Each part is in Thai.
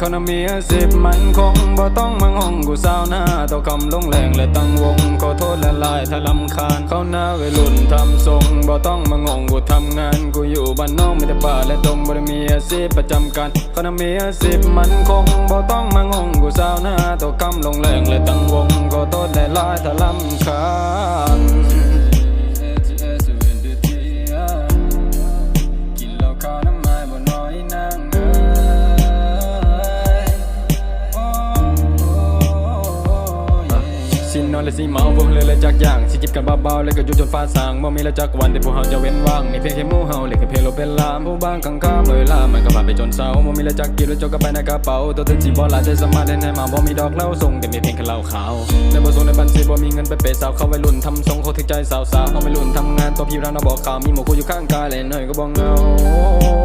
เขานะมีอาชีพมันคงบ่ต้องมาห้องกูสาวหน้าต่อคำลงแรงและตั้งวงขอโทษและลายถ้าลำคาญเขาหน้าวัยรุ่นทำทรงบ่ต้องมางงกูทำงานกูอยู่บ้านนอกไมีแต่ป่าและตรงบ่ได้มีอาชีพประจำการเขานะมีอาชีพมันคงบ่ต้องมางงกูสาวหน้าต่อคำลงแรงและตั้งวงขอโทษและลายถ้าลำคาญ สินอนสิเมาพวกเลยเลยจักอย่างสิจิบกันเบาๆแล้วก็ยุดจนฟ้าสางบ่มีแล้วจักวันที่พวกเฮาจะเว้นว่างนี่เพียงแค่หมู่เฮาเล็กแค่เพลโลเป็นลามผู้บางข้างข้ามเวลามันก็ผ่านไปจนเศร้าบ่มีแล้วจักกินแล้วจกกันไปในกระเป๋าตัวถึงสิบ่หลายใจสมารถได้ให้มาบ่มีดอกเหล้าส่งแต่มีเพียงแค่เหล้าขาวในบ่ส่งในบัญชีบ่มีเงินไปเปย์สาวเข้าวัยรุ่นทำทรงเขาถึงใจสาวๆเขาวัยรุ่นทำงานตัวพี่ร้านเราบอกข่าวมีหมู่กูอยู่ข้างกายเลยหน่อยก็บ่เงา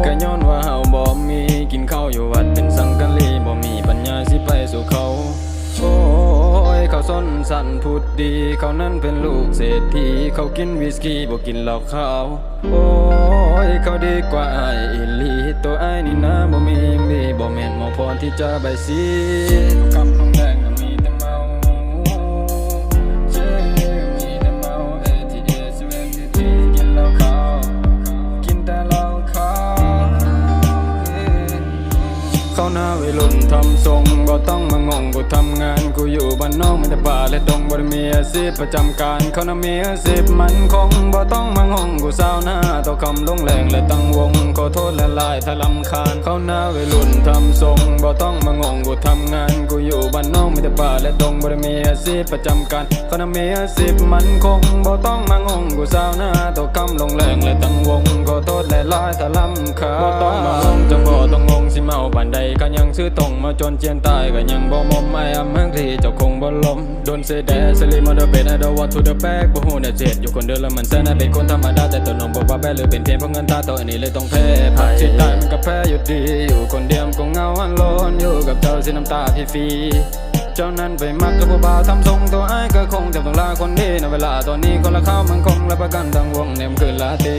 ก็ย้อนว่าเฮาบ่มีกินข้าวอยู่วัดเป็นสังกัลีบ่มีปัญญาสิไปสู่เขาโอ้ เขาส้นสันพูดดี เขานั้นเป็นลูกเศรษฐีเขากินวิสกี้บอกินเหล้าขาว โอ้ยเขาดีกว่าไอ้อิลีตัวไอ้นี่นะบ่มีมีบ่แม่นหมอพรที่จะใบสีกำลงแรง วัยรุ่นทำทรงบ่ต้องมางงกูทำงานกูอยู่บ้านนอกมีแต่ป่าและดงบ่ได้มีอาชีพประจำการเขาน่ะมีอาชีพมันคงบ่ต้องมางงกูสาวหน้าต่อคำลงแรงและตั้งวงขอโทษและลายถ้าลำคาญเขาหน้าวัยรุ่นทำทรงบ่ต้องมางงกูทำงาน กูอยู่บ้านนอกมีแต่ป่าและดงบ่ได้มีอาชีพประจำการเขาน่ะมีอาชีพมันคงบ่ต้องมางงกูสาวหน้าต่อคำลงแรงและตั้งวงขอโทษและลายถ้าลำคาญบ่ต้องมางงจังบ่ต้องงงสิเมาปานใดก็ยังซื้อตรงมาจนเจียนตายก็ยังบ่มอมไม่อำเมืองที่เจ้าคงบ่ลมโดนเสยแดสลีมาเดอเบนไอดอวัตทูเดอะแบกบ่ฮู้เนี่ยเจ็ดอยู่คนเดียวแล้วมันแซ่น่าเป็นคนธรรมดาแต่ตัวน้องบอกว่าแพ้หรือเป็นเพียงเพราะเงินตาตัวนี้เลยต้องแพ้ผ่านชิดได้มันก็แพ้อยู่ดีอยู่คนเดียวมันก็เหงาอันโลนอยู่กับเจ้าสิน้ำตาพี่ฟรีๆเจ้านั้นไปมักกับผู้บ่าวทำทรงตัวไอ้ก็คงจะต้องลาคนดีในเวลาตอนนี้คนละข้าวมันคงและประกันทั้งวงเนี่ยมันคือลาตี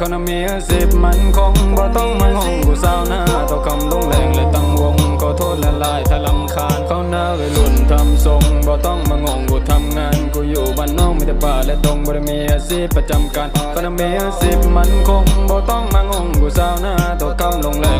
เขานะมีสิบมันคงบ่ต้องมางงกูสาวหน้าต่อคำลงแรงและตั้งวงขอโทษและลายถ้าลำคาญเขาหน้าเลยรุ่นทำทรงบ่ต้องมางงกูทำงานกูอยู่บ้านนอกไม่ได้ป่าและตรงบ่ได้มีอาชีพประจำการเขานะมีสิบมันคงบ่ต้องมางงกูสาวหน้าต่อคำลงแรงและตั้งวง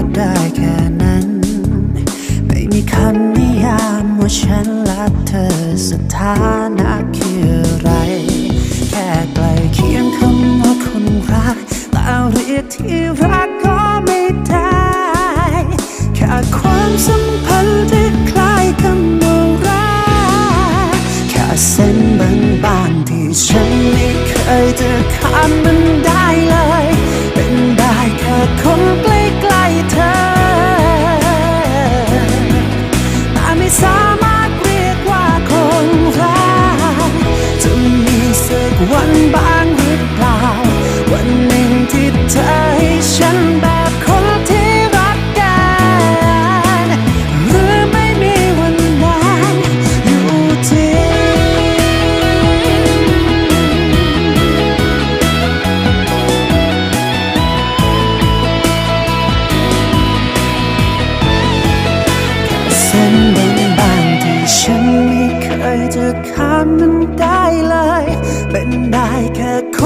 ก็ได้แค่นั้น ไม่มีคำนิยามว่าฉันรักเธอสถานะคืออะไร แค่ใกล้เคียงคำว่าคนรักแต่เรียกที่รักก็ไม่ได้แค่ความสัมพันธ์ที่คล้ายคำว่ารักแค่เส้นบางๆที่ฉันไม่เคยจะข้ามมันได้เลย เป็นได้แค่คน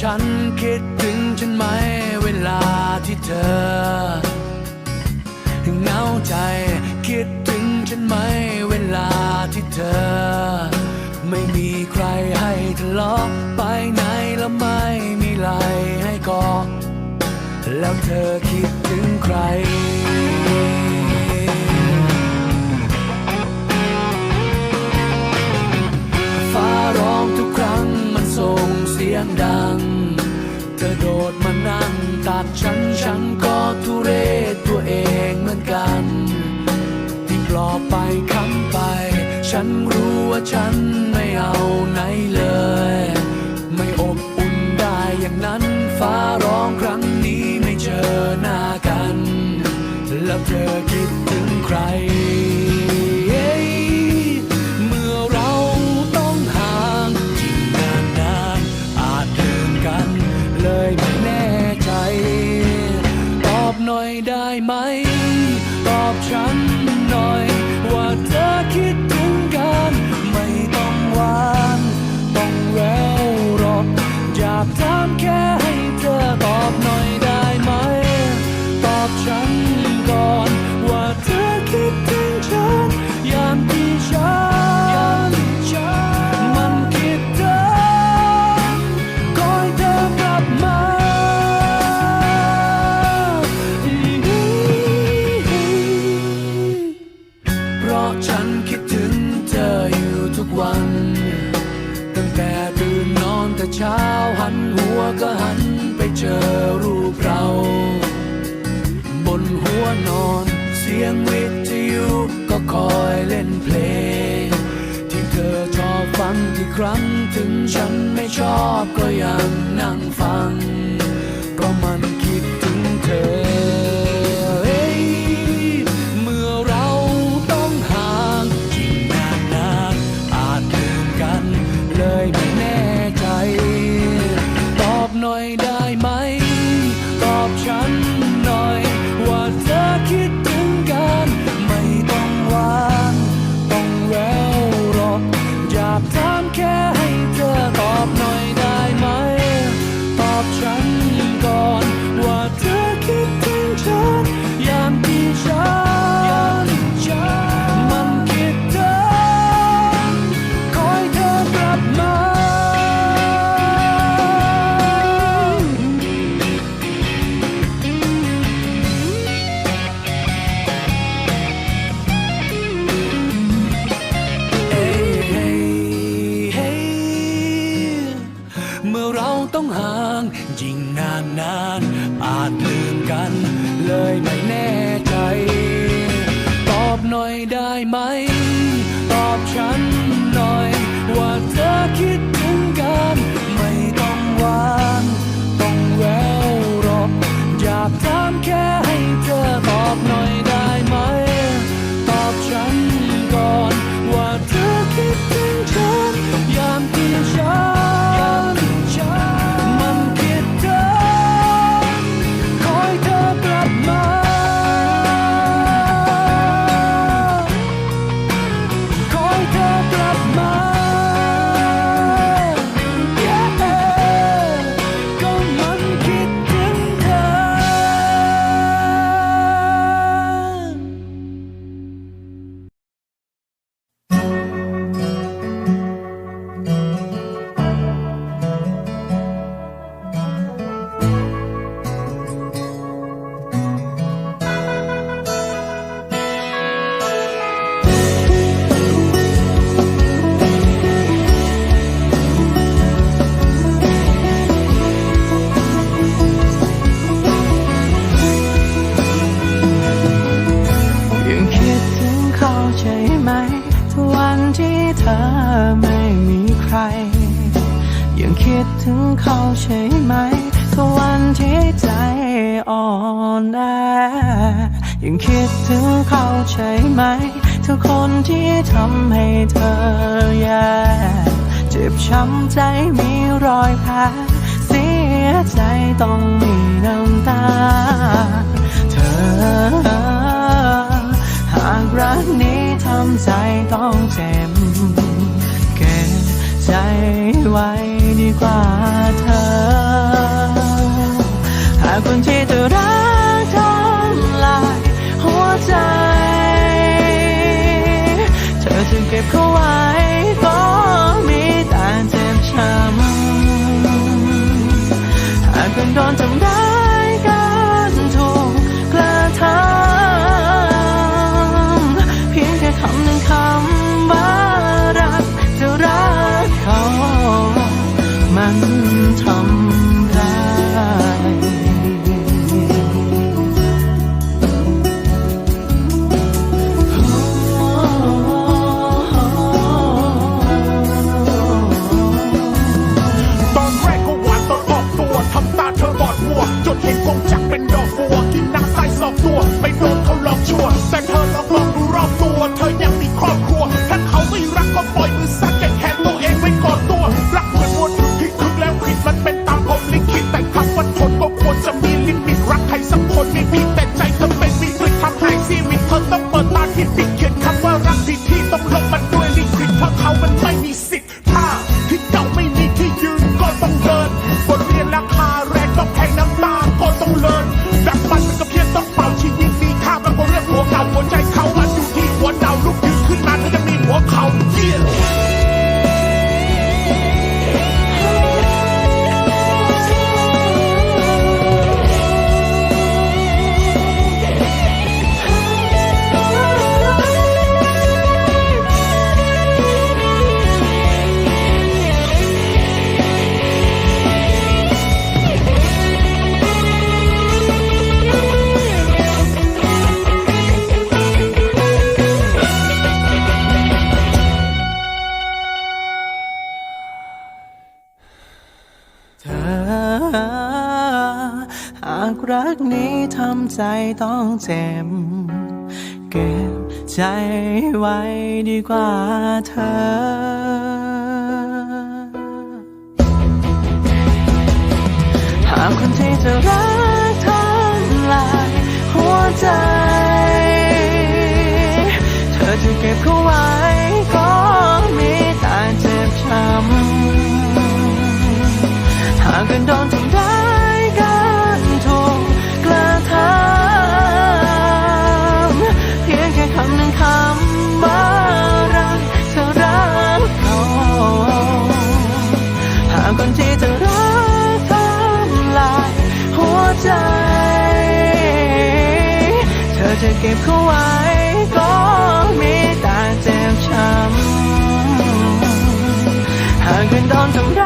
ฉันคิดถึงฉันไหมเวลาที่เธอเหงาใจ คิดถึงฉันไหมเวลาที่เธอ ไม่มีใครให้ทะเลาะไปไหนแล้วไม่มีไหลให้กอดแล้วเธอคิดถึงใครฟ้าร้องทุกครั้งมันส่งเสียงดังาดฉันฉันก็ทุเรศตัวเองเหมือนกันที่ปลอบไปคำไป ฉันรู้ว่าฉันไม่เอาไหนเลย ไม่อบอุ่นได้อย่างนั้นฟ้าร้องครั้ง I'm done. ยังคิดถึงเขาใช่ไหมก็วันที่ใจอ่อนแอยังคิดถึงเขาใช่ไหม เธอคนที่ทำให้เธอแย่เจ็บช้ำใจมีรอยแผลเสียใจต้องมีน้ำตา เธอ หากรักนี้ทำใจต้องเจ็บเก็บใจไว้ 빛과 다 아군 뒤돌아 ำใจต้องเจ็บ เก็บใจไว้ดีกว่าเธอหากคนที่จะรักทำลายหัวใจ เธอจะเก็บเขาไว้ก็มีแต่เจ็บช้ำหากกันโดน 但愿当初。